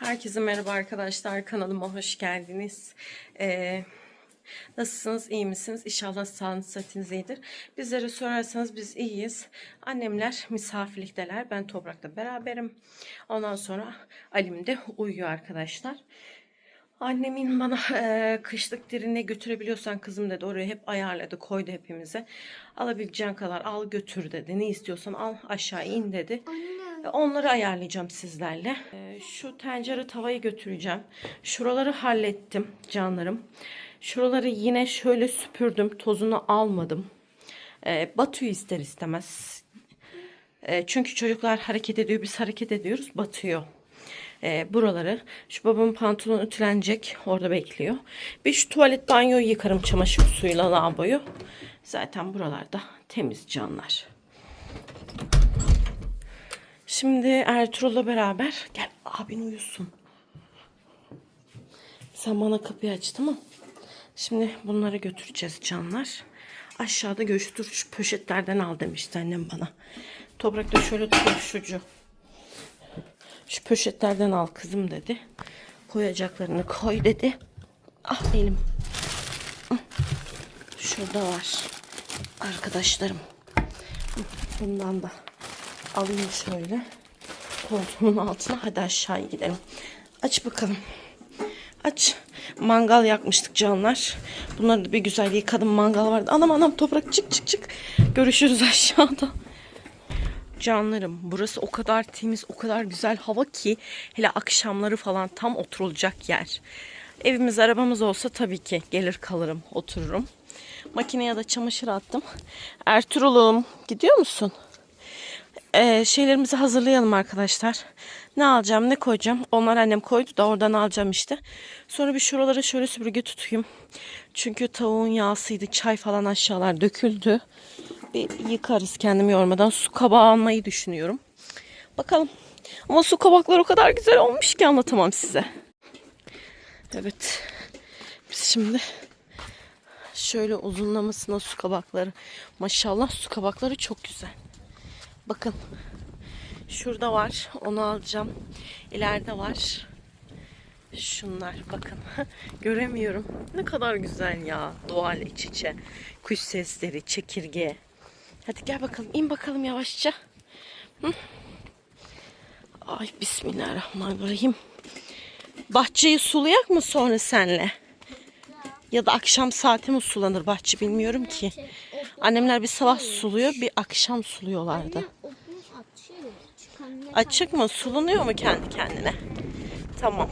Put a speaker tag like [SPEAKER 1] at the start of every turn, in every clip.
[SPEAKER 1] Herkese merhaba arkadaşlar. Kanalıma hoş geldiniz. Ee, nasılsınız? iyi misiniz? İnşallah sağlığınız sıhhatiniz iyidir. Bizlere sorarsanız biz iyiyiz. Annemler misafirlikteler. Ben Toprak'la beraberim. Ondan sonra Alim de uyuyor arkadaşlar. Annemin bana eee, kışlık dirine götürebiliyorsan kızım dedi. Oraya hep ayarladı koydu hepimize. Alabileceğin kadar al götür dedi. Ne istiyorsan al aşağı in dedi. E, Onları ayarlayacağım sizlerle. E, Şu tencere tavayı götüreceğim. Şuraları hallettim canlarım. Şuraları yine şöyle süpürdüm. Tozunu almadım. E, batıyor ister istemez. E, çünkü çocuklar hareket ediyor. Biz hareket ediyoruz. Batıyor. Buraları. Şu babamın pantolonu ütülenecek. Orada bekliyor. Bir şu tuvalet banyoyu yıkarım çamaşır suyuyla lavaboyu. Zaten buralarda temiz canlar. Şimdi Ertuğrul'la beraber gel abin uyusun. Sen bana kapıyı aç tamam. Şimdi bunları götüreceğiz canlar. Aşağıda göçtür şu poşetlerden al demişti annem bana. Toprakta şöyle turşucu. Şu poşetlerden al kızım dedi. Koyacaklarını koy dedi. Ah elim. Şurada var. Arkadaşlarım. Bundan da alayım şöyle. Koltuğumun altına. Hadi aşağıya gidelim. Aç bakalım. Aç. Mangal yakmıştık canlar. Bunları da bir güzel yıkadım. Mangal vardı. Anam anam toprak çık çık çık. Görüşürüz aşağıda. Canlarım burası o kadar temiz, o kadar güzel hava ki hele akşamları falan tam oturulacak yer. Evimiz, arabamız olsa tabii ki gelir kalırım, otururum. Makineye de çamaşır attım. Ertuğrul'um gidiyor musun? Ee, şeylerimizi hazırlayalım arkadaşlar. Ne alacağım, ne koyacağım? Onlar annem koydu da oradan alacağım işte. Sonra bir şuralara şöyle süpürge tutayım. Çünkü tavuğun yağsıydı, çay falan aşağılar döküldü. Bir yıkarız kendimi yormadan. Su kabağı almayı düşünüyorum. Bakalım. Ama su kabakları o kadar güzel olmuş ki anlatamam size. Evet. Biz şimdi şöyle uzunlamasına su kabakları. Maşallah su kabakları çok güzel. Bakın. Şurada var. Onu alacağım. İleride var. Şunlar bakın. Göremiyorum. Ne kadar güzel ya. Doğal iç içe. Kuş sesleri, çekirge. Hadi gel bakalım. in bakalım yavaşça. Hı? Ay bismillahirrahmanirrahim. Bahçeyi sulayak mı sonra senle? Ya da akşam saati mi sulanır bahçe bilmiyorum ki. Annemler bir sabah suluyor bir akşam suluyorlardı. Açık mı? Sulanıyor mu kendi kendine? Tamam.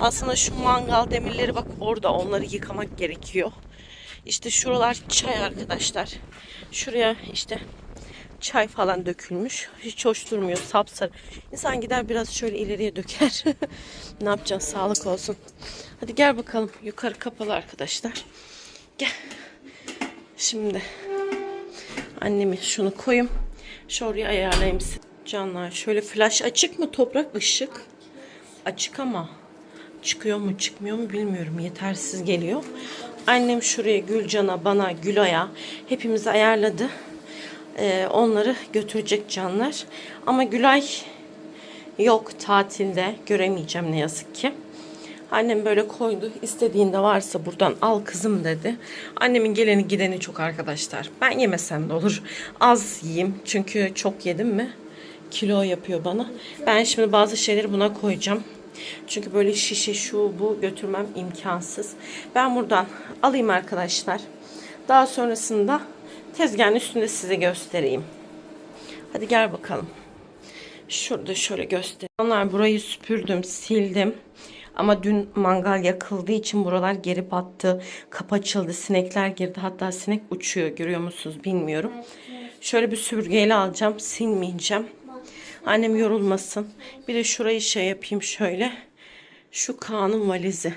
[SPEAKER 1] Aslında şu mangal demirleri bak orada onları yıkamak gerekiyor. İşte şuralar çay arkadaşlar. Şuraya işte çay falan dökülmüş. Hiç hoş durmuyor sapsarı. İnsan gider biraz şöyle ileriye döker. ne yapacaksın sağlık olsun. Hadi gel bakalım yukarı kapalı arkadaşlar. Gel. Şimdi annemi şunu koyayım. Şu ayarlayayım size. Canlar şöyle flash açık mı toprak ışık? Açık ama çıkıyor mu çıkmıyor mu bilmiyorum. Yetersiz geliyor. Annem şuraya Gülcan'a, bana, Gülay'a hepimizi ayarladı. Ee, onları götürecek canlar. Ama Gülay yok tatilde. Göremeyeceğim ne yazık ki. Annem böyle koydu. İstediğinde varsa buradan al kızım dedi. Annemin geleni gideni çok arkadaşlar. Ben yemesem de olur. Az yiyeyim. Çünkü çok yedim mi kilo yapıyor bana. Ben şimdi bazı şeyleri buna koyacağım. Çünkü böyle şişe şu bu götürmem imkansız. Ben buradan alayım arkadaşlar. Daha sonrasında tezgahın üstünde size göstereyim. Hadi gel bakalım. Şurada şöyle göster. Onlar burayı süpürdüm, sildim. Ama dün mangal yakıldığı için buralar geri battı. Kapı açıldı, sinekler girdi. Hatta sinek uçuyor görüyor musunuz bilmiyorum. Şöyle bir süpürgeyle alacağım, silmeyeceğim. Annem yorulmasın. Bir de şurayı şey yapayım şöyle. Şu Kaan'ın valizi.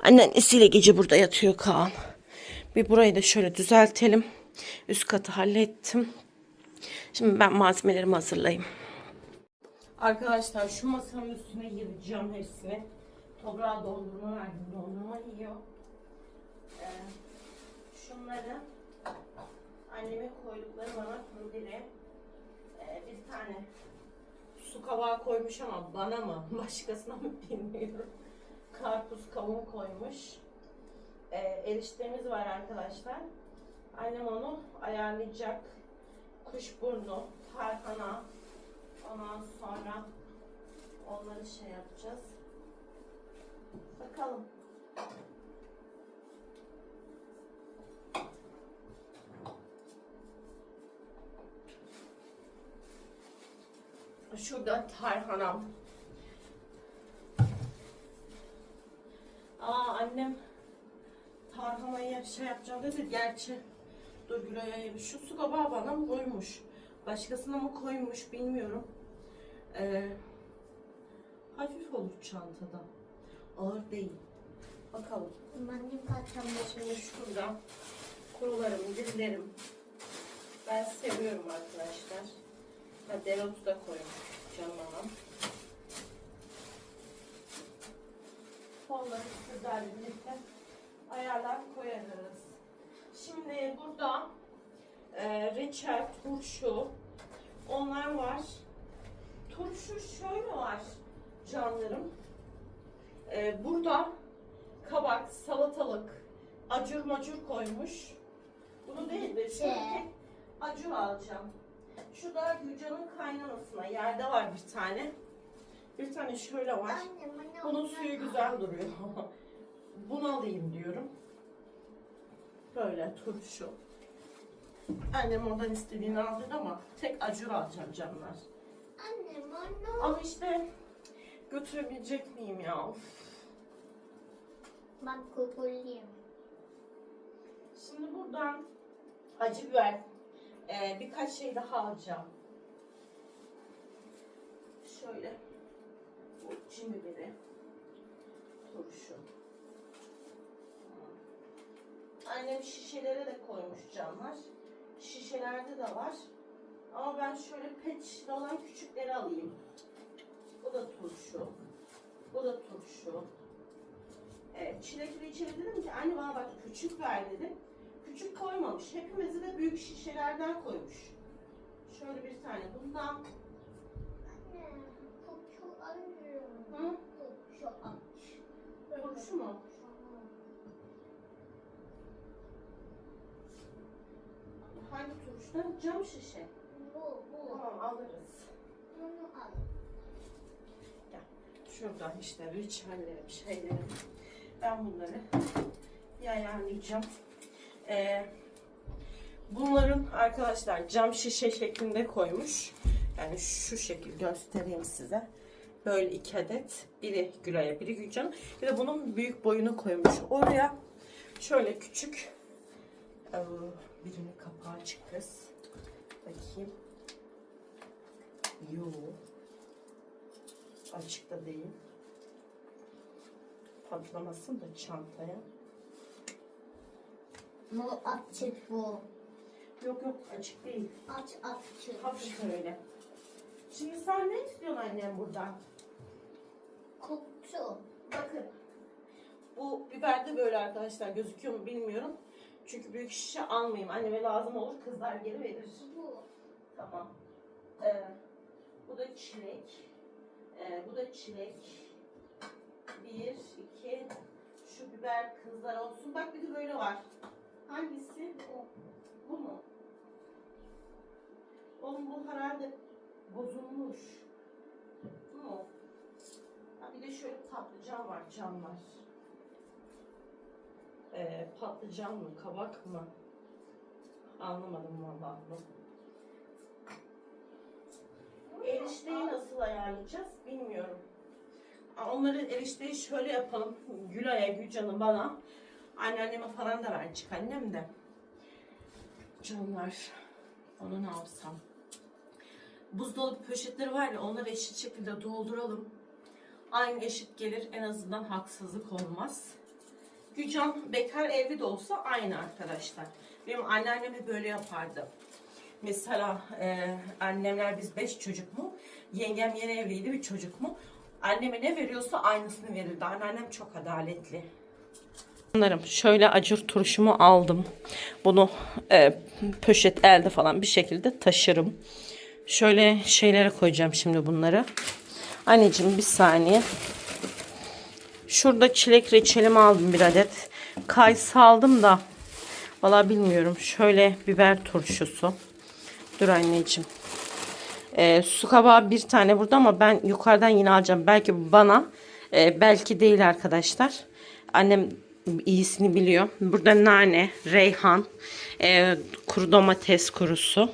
[SPEAKER 1] Annesiyle gece burada yatıyor Kaan. Bir burayı da şöyle düzeltelim. Üst katı hallettim. Şimdi ben malzemelerimi hazırlayayım. Arkadaşlar şu masanın üstüne yığacağım hepsini. Toprağa dondurma verdim. Dondurma yiyor. Ee, şunları annemin koydukları bana kundire. Ee, bir tane su kabağı koymuş ama bana mı başkasına mı bilmiyorum. Karpuz kavun koymuş. Ee, eriştemiz var arkadaşlar. Annem onu ayarlayacak. Kuşburnu, tarhana. Ondan sonra onları şey yapacağız. Bakalım. Şurada tarhanam. Aa annem tarhanayı şey yapacağım dedi. Gerçi dur Gülay'a şu su kabağı bana mı koymuş? Başkasına mı koymuş bilmiyorum. Ee, hafif olur çantada. Ağır değil. Bakalım.
[SPEAKER 2] Benim patamda
[SPEAKER 1] Şimdi şurada kurularım, dillerim. Ben seviyorum arkadaşlar. Ha, dereotu da koymuş canına. Onları sizlerle birlikte ayarlar koyarız. Şimdi burada e, reçel, turşu onlar var. Turşu şöyle var canlarım. E, burada kabak, salatalık, acur macur koymuş. Bunu değil de şöyle
[SPEAKER 2] Şey.
[SPEAKER 1] acur alacağım. Şu da Gülcan'ın kaynanasına. Yerde var bir tane. Bir tane şöyle var.
[SPEAKER 2] Anne
[SPEAKER 1] Bunun suyu güzel duruyor. Bunu alayım diyorum. Böyle turşu. Annem oradan istediğini aldı ama tek acur alacağım canlar.
[SPEAKER 2] Anne bana.
[SPEAKER 1] Ama işte götürebilecek miyim ya? Of.
[SPEAKER 2] Bak kukuluyum.
[SPEAKER 1] Şimdi buradan acı biber ee, birkaç şey daha alacağım. Şöyle bu cin turşu. Annem şişelere de koymuş canlar. Şişelerde de var. Ama ben şöyle pet olan küçükleri alayım. Bu da turşu. Bu da turşu. Evet, çilekli içeri dedim ki anne bana bak küçük ver dedim. Küçük koymamış. Hepimizi de büyük şişelerden koymuş. Şöyle bir tane bundan.
[SPEAKER 2] Anne alıyorum.
[SPEAKER 1] Hı?
[SPEAKER 2] Kuku aç.
[SPEAKER 1] Turşu mu? Hangi turşudan? Cam şişe.
[SPEAKER 2] Bu bu.
[SPEAKER 1] Tamam alırız.
[SPEAKER 2] Bunu al.
[SPEAKER 1] Şurada işte reçellerim, şeylerim. Ben bunları bir Ee, bunların arkadaşlar cam şişe şeklinde koymuş. Yani şu şekil göstereyim size. Böyle iki adet. Biri Gülay'a, biri Gülcan. Bir de bunun büyük boyunu koymuş. Oraya şöyle küçük ee, birinin kapağı açık kız. Bakayım. Yok. Açıkta değil. Patlamasın da çantaya.
[SPEAKER 2] Bu açık bu.
[SPEAKER 1] Yok yok açık değil.
[SPEAKER 2] Aç açık.
[SPEAKER 1] Hafif şöyle. Şimdi sen ne istiyorsun annem buradan?
[SPEAKER 2] Kutu.
[SPEAKER 1] Bakın. Bu biber de böyle arkadaşlar gözüküyor mu bilmiyorum. Çünkü büyük şişe almayayım. Anneme lazım olur kızlar geri verir.
[SPEAKER 2] Bu.
[SPEAKER 1] Tamam. Ee, bu da çilek. Ee, bu da çilek. Bir, iki. Şu biber kızlar olsun. Bak bir de böyle var. Hangisi?
[SPEAKER 2] Bu.
[SPEAKER 1] Bu mu? Oğlum bu herhalde bozulmuş. Bu mu? Ha bir de şöyle patlıcan var, canlar. Ee, patlıcan mı, kabak mı? Anlamadım vallahi bunu. Erişteyi nasıl ayarlayacağız bilmiyorum. Onları erişteyi şöyle yapalım. Gülay'a, Gülcan'ı bana. Anneanneme falan da verecek annem de. Canlar. Onu ne yapsam? Buzdolabı poşetleri var ya onları eşit şekilde dolduralım. Aynı eşit gelir. En azından haksızlık olmaz. Gülcan bekar evli de olsa aynı arkadaşlar. Benim anneannem böyle yapardı. Mesela e, annemler biz beş çocuk mu? Yengem yeni evliydi bir çocuk mu? Anneme ne veriyorsa aynısını verirdi. Anneannem çok adaletli. Bunlarım şöyle acur turşumu aldım. Bunu e, poşet elde falan bir şekilde taşırım. Şöyle şeylere koyacağım şimdi bunları. Anneciğim bir saniye. Şurada çilek reçelimi aldım bir adet. Kayısı aldım da. Valla bilmiyorum. Şöyle biber turşusu. Dur anneciğim. Ee, su kabağı bir tane burada ama ben yukarıdan yine alacağım. Belki bana e, belki değil arkadaşlar. Annem iyisini biliyor. Burada nane, reyhan, e, kuru domates kurusu.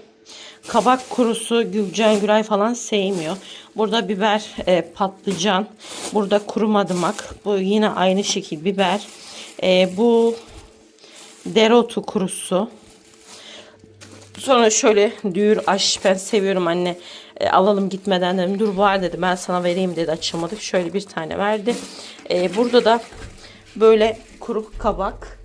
[SPEAKER 1] Kabak kurusu Gülcan Gülay falan sevmiyor. Burada biber, e, patlıcan. Burada kuru madımak. Bu yine aynı şekil biber. E, bu dereotu kurusu. Sonra şöyle düğür aş ben seviyorum anne E, alalım gitmeden dedim dur var dedi ben sana vereyim dedi açamadık şöyle bir tane verdi E, burada da böyle kuru kabak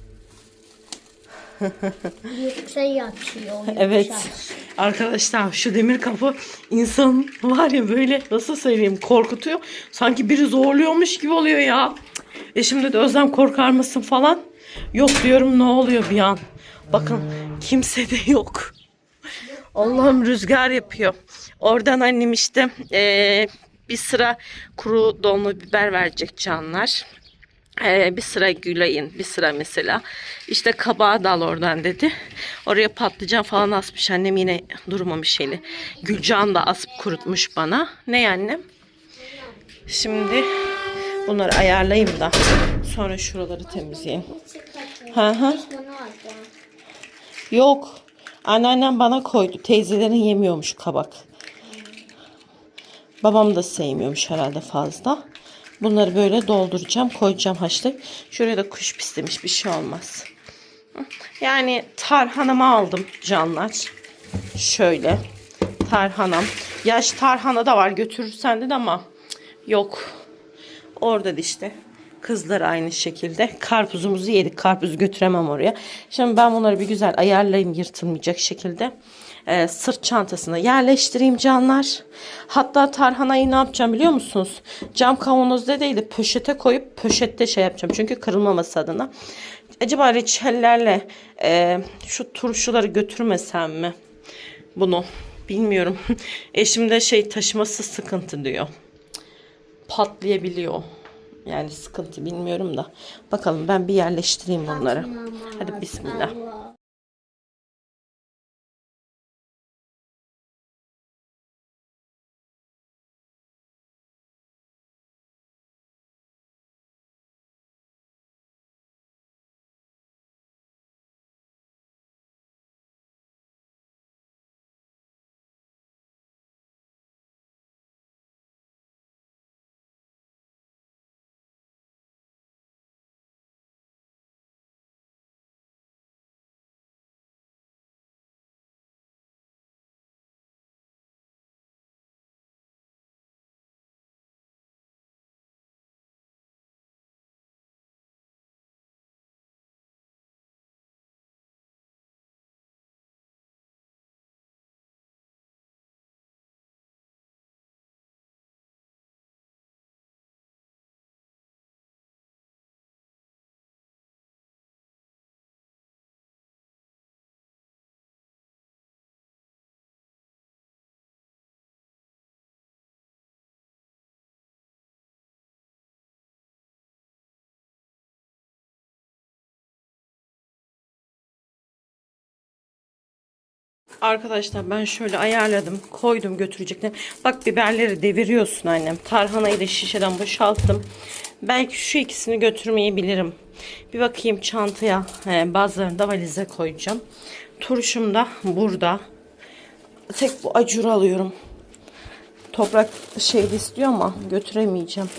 [SPEAKER 2] Yüksek yatıyor.
[SPEAKER 1] evet
[SPEAKER 2] yüksek.
[SPEAKER 1] arkadaşlar şu demir kapı insan var ya böyle nasıl söyleyeyim korkutuyor sanki biri zorluyormuş gibi oluyor ya e şimdi de Özlem korkar mısın falan yok diyorum ne oluyor bir an bakın kimse de yok Allah'ım rüzgar yapıyor. Oradan annem işte eee, bir sıra kuru dolma biber verecek canlar. Eee, bir sıra gülayın, bir sıra mesela. İşte kabağı dal oradan dedi. Oraya patlıcan falan asmış. Annem yine durmamış şeyle. Gülcan da asıp kurutmuş bana. Ne annem? Şimdi bunları ayarlayayım da sonra şuraları temizleyeyim.
[SPEAKER 2] Bunu alacağım.
[SPEAKER 1] Yok. Anneannem bana koydu. Teyzelerin yemiyormuş kabak. Babam da sevmiyormuş herhalde fazla. Bunları böyle dolduracağım. Koyacağım haşlayıp. Şuraya da kuş pislemiş. Bir şey olmaz. Yani tarhanamı aldım canlar. Şöyle. Tarhanam. Yaş tarhana da var. Götürürsen dedi ama yok. Orada da işte kızlar aynı şekilde. Karpuzumuzu yedik. Karpuz götüremem oraya. Şimdi ben bunları bir güzel ayarlayayım yırtılmayacak şekilde. Ee, sırt çantasına yerleştireyim canlar. Hatta tarhanayı ne yapacağım biliyor musunuz? Cam kavanozda değil de poşete koyup poşette şey yapacağım. Çünkü kırılmaması adına. Acaba reçellerle e, şu turşuları götürmesem mi? Bunu bilmiyorum. Eşim de şey taşıması sıkıntı diyor patlayabiliyor. Yani sıkıntı bilmiyorum da. Bakalım ben bir yerleştireyim bunları. Hadi bismillah. Arkadaşlar ben şöyle ayarladım. Koydum götürecekler. Bak biberleri deviriyorsun annem. Tarhanayı da şişeden boşalttım. Belki şu ikisini götürmeyebilirim. Bir bakayım çantaya. Bazılarını da valize koyacağım. Turşum da burada. Tek bu acur alıyorum. Toprak şey de istiyor ama götüremeyeceğim.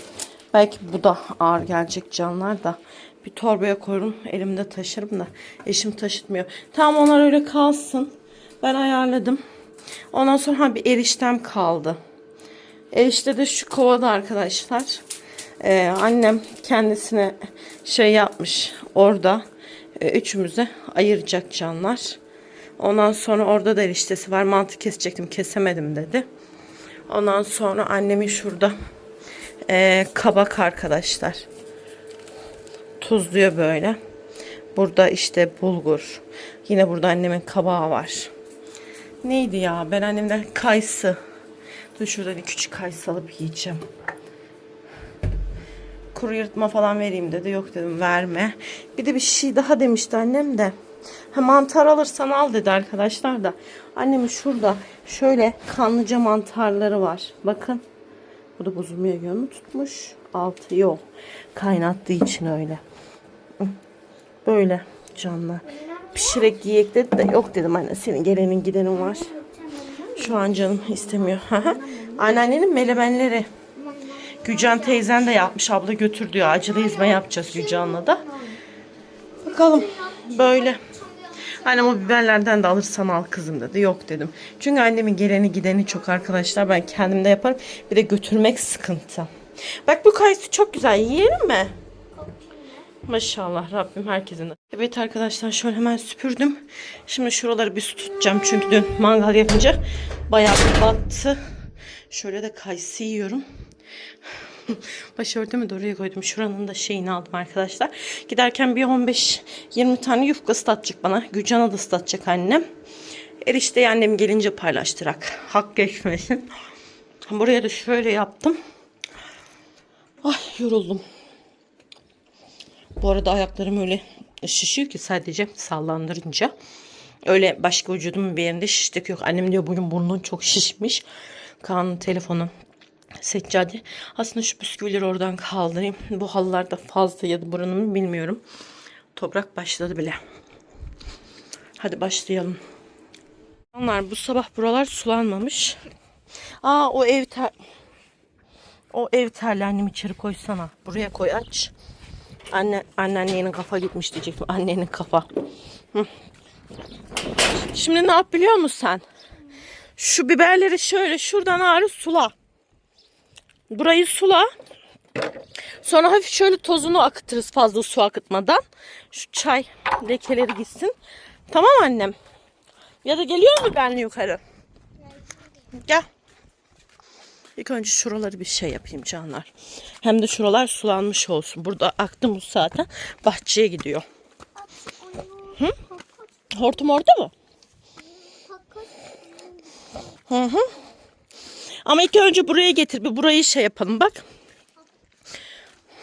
[SPEAKER 1] Belki bu da ağır gelecek canlar da. Bir torbaya koyarım elimde taşırım da eşim taşıtmıyor. Tamam onlar öyle kalsın. Ben ayarladım. Ondan sonra ha, bir eriştem kaldı. Erişte de şu kovada arkadaşlar. Ee, annem kendisine şey yapmış orada e, üçümüze ayıracak canlar. Ondan sonra orada da eriştesi var. Mantı kesecektim kesemedim dedi. Ondan sonra annemin şurada e, kabak arkadaşlar. Tuzluyor böyle. Burada işte bulgur. Yine burada annemin kabağı var. Neydi ya? Ben annemden kayısı. Dur şuradan küçük kayısı alıp yiyeceğim. Kuru yırtma falan vereyim dedi. Yok dedim verme. Bir de bir şey daha demişti annem de. Ha, mantar alırsan al dedi arkadaşlar da. Annemin şurada şöyle kanlıca mantarları var. Bakın. Bu da bozulmaya yönü tutmuş. Altı yok. Kaynattığı için öyle. Böyle canlı. Pişirek yiyek dedi de yok dedim anne senin gelenin gidenin var. Şu an canım istemiyor. Anneannenin melemenleri. Gülcan teyzen de yapmış. Abla götür diyor. Acılı ezme yapacağız Gülcan'la da. Bakalım. Böyle. Annem o biberlerden de alırsan al kızım dedi. Yok dedim. Çünkü annemin geleni gideni çok arkadaşlar. Ben kendim de yaparım. Bir de götürmek sıkıntı. Bak bu kayısı çok güzel. Yiyelim mi? Maşallah Rabbim herkesin. Evet arkadaşlar şöyle hemen süpürdüm. Şimdi şuraları bir su tutacağım. Çünkü dün mangal yapınca bayağı battı. Şöyle de kayısı yiyorum. Başörtümü de oraya koydum. Şuranın da şeyini aldım arkadaşlar. Giderken bir 15-20 tane yufka ıslatacak bana. Gülcan'a da ıslatacak annem. Erişteyi annem gelince paylaştırak. Hak geçmesin. Buraya da şöyle yaptım. Ay yoruldum. Bu arada ayaklarım öyle şişiyor ki sadece sallandırınca. Öyle başka vücudumun bir yerinde şişlik yok. Annem diyor bugün burnun çok şişmiş. Kaan'ın telefonu seccade. Aslında şu bisküvileri oradan kaldırayım. Bu halılar da fazla ya da buranın mı bilmiyorum. Toprak başladı bile. Hadi başlayalım. Onlar bu sabah buralar sulanmamış. Aa o ev ter... O ev terli annem içeri koysana. Buraya koy aç. Anne, anneannenin kafa gitmiş diyecektim. Annenin kafa. Şimdi ne yap biliyor musun sen? Şu biberleri şöyle şuradan ağrı sula. Burayı sula. Sonra hafif şöyle tozunu akıtırız fazla su akıtmadan. Şu çay lekeleri gitsin. Tamam annem. Ya da geliyor mu benle yukarı? Gel. İlk önce şuraları bir şey yapayım canlar. Hem de şuralar sulanmış olsun. Burada aktı muz zaten bahçeye gidiyor. Hı? Hortum orada mı? Hı hı. Ama ilk önce buraya getir. Bir burayı şey yapalım bak.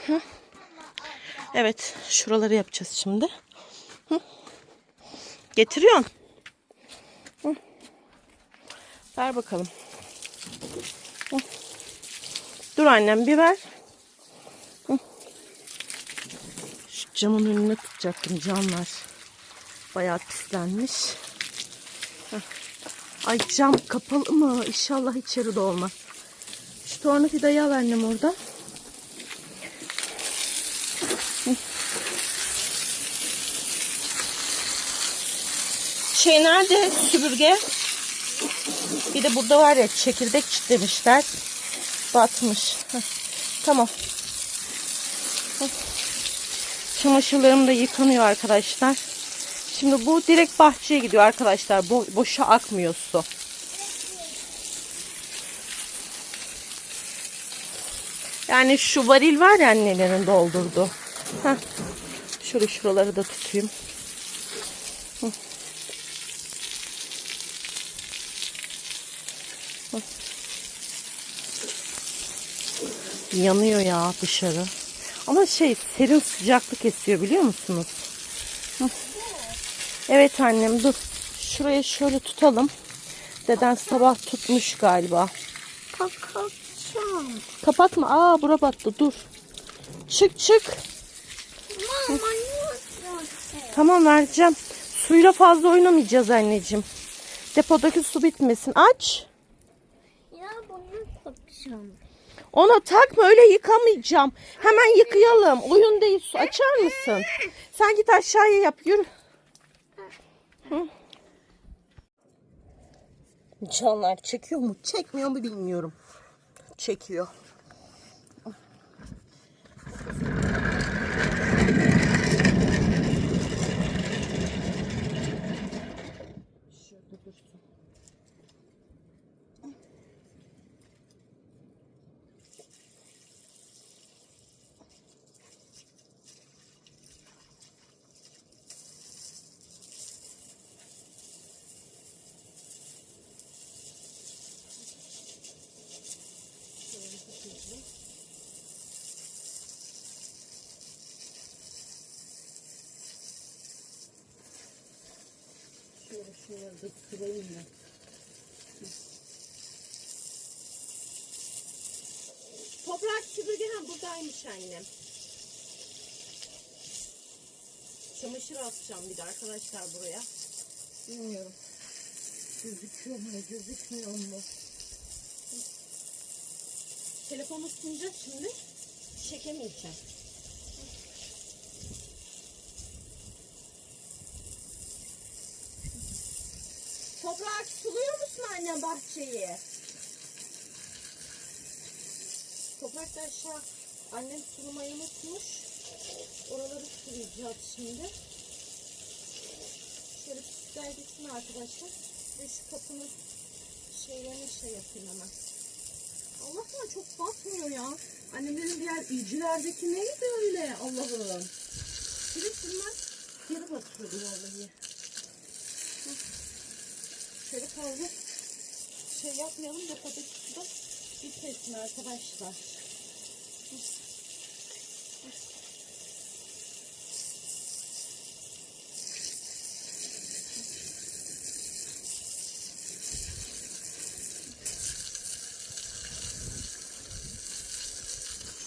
[SPEAKER 1] Hı. Evet. Şuraları yapacağız şimdi. Hı. Getiriyorsun. Hı. Ver bakalım. Dur annem bir ver. Şu camın önüne tutacaktım camlar. Bayağı pislenmiş. Ay cam kapalı mı? İnşallah içeri de olmaz. Şu tornavidayı al annem orada. Şey nerede süpürge? Bir de burada var ya çekirdek çitlemişler. Batmış. Tamam. Çamaşırlarım da yıkanıyor arkadaşlar. Şimdi bu direkt bahçeye gidiyor arkadaşlar. Bo boşa akmıyor su. Yani şu varil var ya annelerin doldurdu. Heh. Şöyle şuraları da tutayım. Yanıyor ya dışarı. Ama şey serin sıcaklık esiyor biliyor musunuz? Evet annem dur. Şurayı şöyle tutalım. Deden sabah tutmuş galiba.
[SPEAKER 2] Kapatacağım.
[SPEAKER 1] Kapatma. Aa bura battı dur. Çık çık.
[SPEAKER 2] Mama?
[SPEAKER 1] Tamam vereceğim. Suyla fazla oynamayacağız anneciğim. Depodaki su bitmesin. Aç.
[SPEAKER 2] Ya bunu kapatacağım.
[SPEAKER 1] Ona takma öyle yıkamayacağım. Hemen yıkayalım. Oyun değil su. Açar mısın? Sen git aşağıya yap. Yürü. Hı. Canlar çekiyor mu? Çekmiyor mu bilmiyorum. Çekiyor. Şurada dursun. Şöyle dur kırayım da. Toprak süpürge ha buradaymış annem. Çamaşır atacağım bir de arkadaşlar buraya. Bilmiyorum. Gözüküyor mu gözükmüyor mu? Telefonu ısınacak şimdi. Çekemeyeceğim. Toprak suluyor musun anne bahçeyi? Toprak da aşağı annem sulamayı unutmuş. Oraları sulayacağız şimdi. Şöyle pislikler gitsin arkadaşlar. Ve şu kapının şeylerini şey yapayım hemen. Allah'tan çok batmıyor ya. Annemlerin diğer ilcilerdeki neydi öyle Allah'ım. De bunlar geri batıyordu vallahi. Şöyle fazla şey yapmayalım da su da bitmesin arkadaşlar.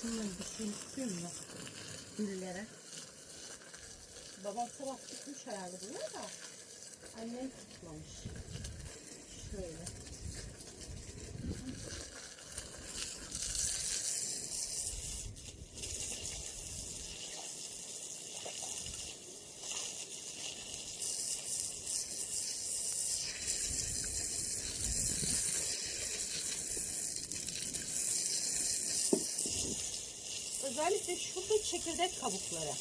[SPEAKER 1] Şunları bir şey istiyorum ya. Güllere. Babam sabah tutmuş herhalde bunu da. Annem tutmamış. Şöyle. Özellikle şurada çekirdek kabukları.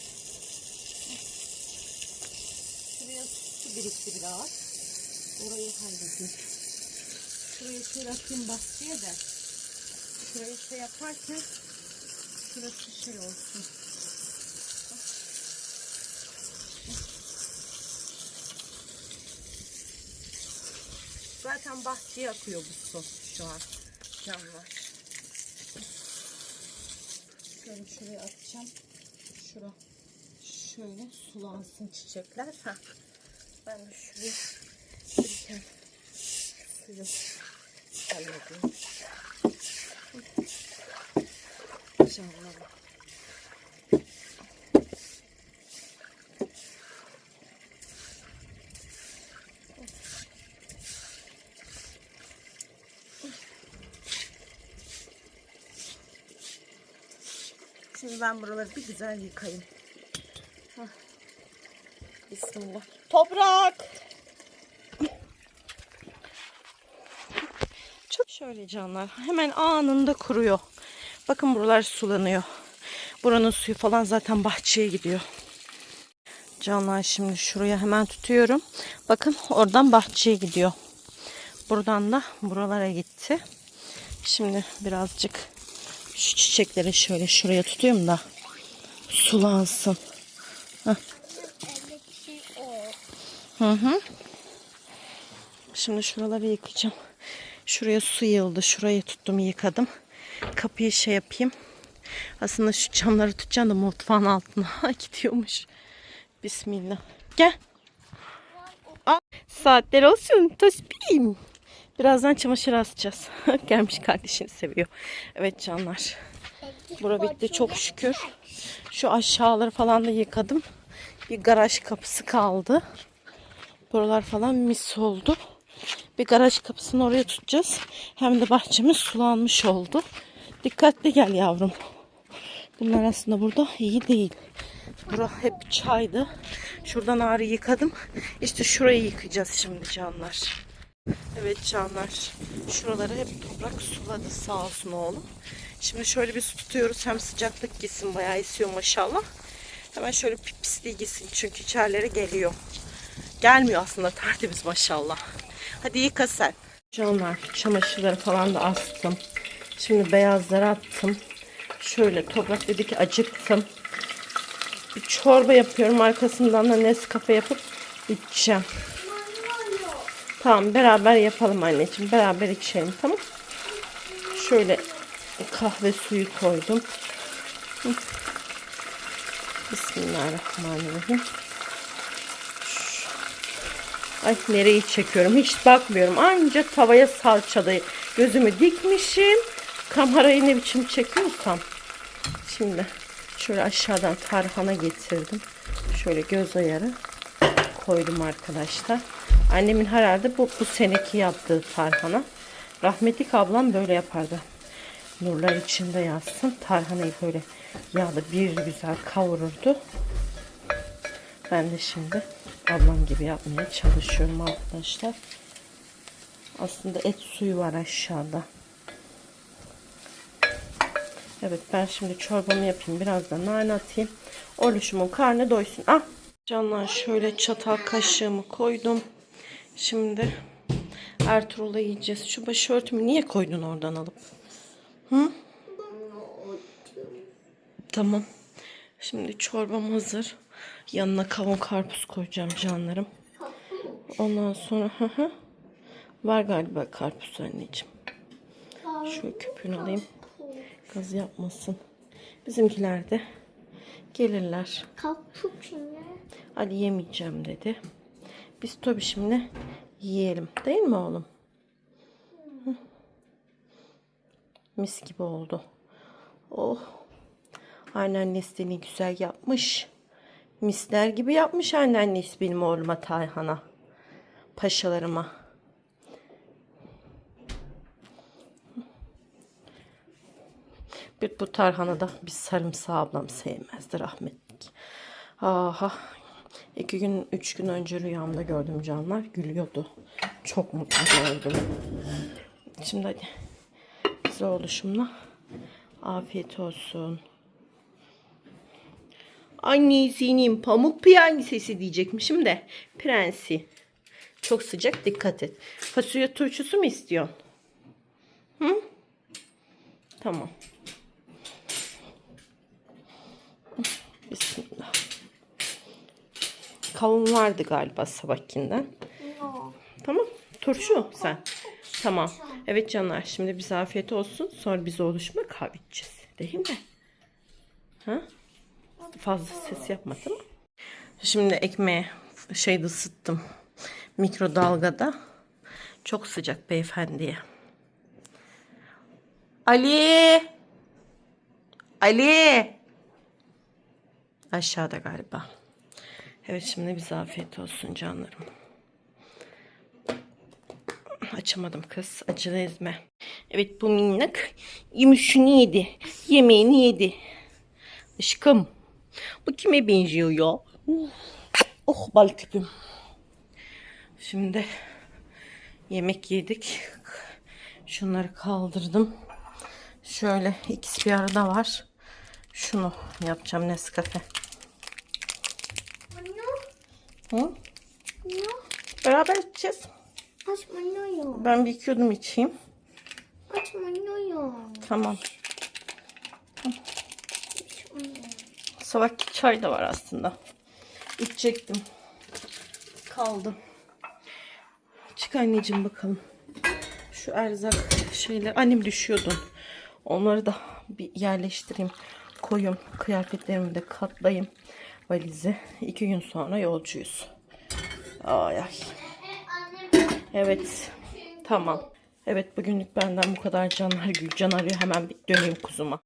[SPEAKER 1] Şuraya su birikti biraz. Orayı halledeyim. Şurayı şöyle atayım de. Şurayı şey yaparken şurası şey olsun. Zaten bahçeye akıyor bu su şu an. Canlar. Şöyle şuraya atacağım. Şura. Şöyle sulansın çiçekler. Ha. Ben de şuraya biriken suyu halledeyim. Canlarım. Şimdi ben buraları bir güzel yıkayayım. Hah. Bismillah. Toprak. Çok şöyle canlar. Hemen anında kuruyor. Bakın buralar sulanıyor. Buranın suyu falan zaten bahçeye gidiyor. Canlar şimdi şuraya hemen tutuyorum. Bakın oradan bahçeye gidiyor. Buradan da buralara gitti. Şimdi birazcık şu çiçekleri şöyle şuraya tutuyorum da sulansın.
[SPEAKER 2] O.
[SPEAKER 1] Hı hı. Şimdi şuraları yıkayacağım. Şuraya su yığıldı. Şurayı tuttum yıkadım. Kapıyı şey yapayım. Aslında şu camları tutacağım da mutfağın altına gidiyormuş. Bismillah. Gel. Al. Saatler olsun. Tosbihim. Birazdan çamaşır asacağız. Gelmiş kardeşini seviyor. Evet canlar. Bura bitti çok şükür. Şu aşağıları falan da yıkadım. Bir garaj kapısı kaldı. Buralar falan mis oldu. Bir garaj kapısını oraya tutacağız. Hem de bahçemiz sulanmış oldu. Dikkatli gel yavrum. Bunlar aslında burada iyi değil. Bura hep çaydı. Şuradan ağrı yıkadım. İşte şurayı yıkayacağız şimdi canlar. Evet canlar. Şuraları hep toprak suladı sağ olsun oğlum. Şimdi şöyle bir su tutuyoruz. Hem sıcaklık gitsin bayağı esiyor maşallah. Hemen şöyle pisliği gitsin çünkü içerlere geliyor. Gelmiyor aslında tertemiz maşallah. Hadi yıka sen. Canlar çamaşırları falan da astım. Şimdi beyazları attım. Şöyle toprak dedi ki acıktım. Bir çorba yapıyorum. Arkasından da Nescafe yapıp içeceğim. Tamam beraber yapalım anneciğim. Beraber içelim tamam. Şöyle kahve suyu koydum. Bismillahirrahmanirrahim. Ay nereyi çekiyorum hiç bakmıyorum. Anca tavaya salçada gözümü dikmişim. Kamerayı ne biçim çekiyorsam. Şimdi şöyle aşağıdan tarhana getirdim. Şöyle göz ayarı koydum arkadaşlar. Annemin herhalde bu, bu seneki yaptığı tarhana. Rahmetlik ablam böyle yapardı. Nurlar içinde yazsın. Tarhanayı böyle yağda bir güzel kavururdu. Ben de şimdi ablam gibi yapmaya çalışıyorum arkadaşlar. Aslında et suyu var aşağıda. Evet ben şimdi çorbamı yapayım. Biraz da nane atayım. Oluşumun karnı doysun. Ah canlar şöyle çatal kaşığımı koydum. Şimdi Ertuğrul'la yiyeceğiz. Şu başörtümü niye koydun oradan alıp? Hı? Tamam. Şimdi çorbam hazır. Yanına kavun karpuz koyacağım canlarım. Ondan sonra hı hı. Var galiba karpuz anneciğim. Şöyle küpünü alayım. Gaz yapmasın. Bizimkiler de gelirler.
[SPEAKER 2] Cappuccino.
[SPEAKER 1] Ali yemeyeceğim dedi. Biz tabii şimdi yiyelim. Değil mi oğlum? Hı. Mis gibi oldu. Oh. Anneannesi de ne güzel yapmış. Misler gibi yapmış anneannesi benim oğluma Tayhan'a. Paşalarıma. Bir bu tarhanada bir sarımsağı ablam sevmezdi rahmetlik. Aha. İki gün, üç gün önce rüyamda gördüm canlar. Gülüyordu. Çok mutlu oldum. Şimdi hadi. Size oluşumla. Afiyet olsun. Annesinin pamuk prensesi diyecekmişim de. Prensi. Çok sıcak dikkat et. Fasulye turşusu mu istiyorsun? Hı? Tamam. Bismillah. Kavun vardı galiba sabahkinden.
[SPEAKER 2] No.
[SPEAKER 1] Tamam. Turşu sen. Tamam. Evet canlar şimdi bize afiyet olsun. Sonra bize oluşma kahve içeceğiz. Değil mi? Ha? Fazla ses yapma tamam Şimdi ekmeği şeyde ısıttım. Mikrodalgada. Çok sıcak beyefendiye. Ali! Ali! Aşağıda galiba. Evet şimdi bize afiyet olsun canlarım. Açamadım kız. Acele ezme. Evet bu minnak yemişini yedi. Yemeğini yedi. Aşkım. Bu kime benziyor ya? Oh bal küpüm. Şimdi yemek yedik. Şunları kaldırdım. Şöyle ikisi bir arada var. Şunu yapacağım Nescafe. Hı? Beraber içeceğiz. Ben bir iki yudum içeyim. Tamam. Sabahki çay da var aslında. İçecektim. Kaldı. Çık anneciğim bakalım. Şu erzak şeyler. Annem düşüyordu. Onları da bir yerleştireyim. Koyayım. Kıyafetlerimi de katlayayım. Valize. İki gün sonra yolcuyuz. Ay ay. Evet. Tamam. Evet bugünlük benden bu kadar canlar. Gülcan arıyor. Hemen bir döneyim kuzuma.